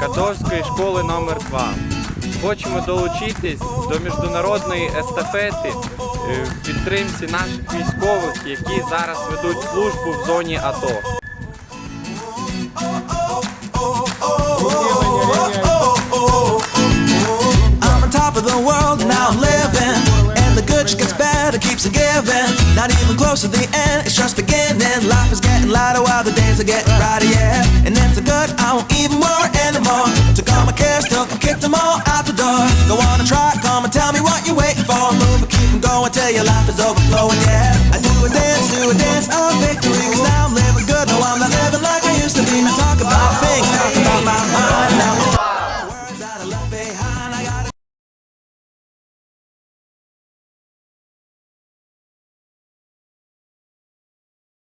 Катовської школи номер 2 Хочемо долучитись до міжнародної естафети е, в підтримці наших військових, які зараз ведуть службу в зоні АТО. Keeps on giving. Not even close to the end, it's just beginning. Life is getting lighter while the days are getting brighter, yeah. And if the good, I won't anymore. dressed up and kick them all out the door. Go on and try, come and tell me what you're waiting for. Move and keep them going till your life is overflowing, yeah. I do a dance, do a dance of victory. Cause now I'm living good, no, I'm not living like I used to be. My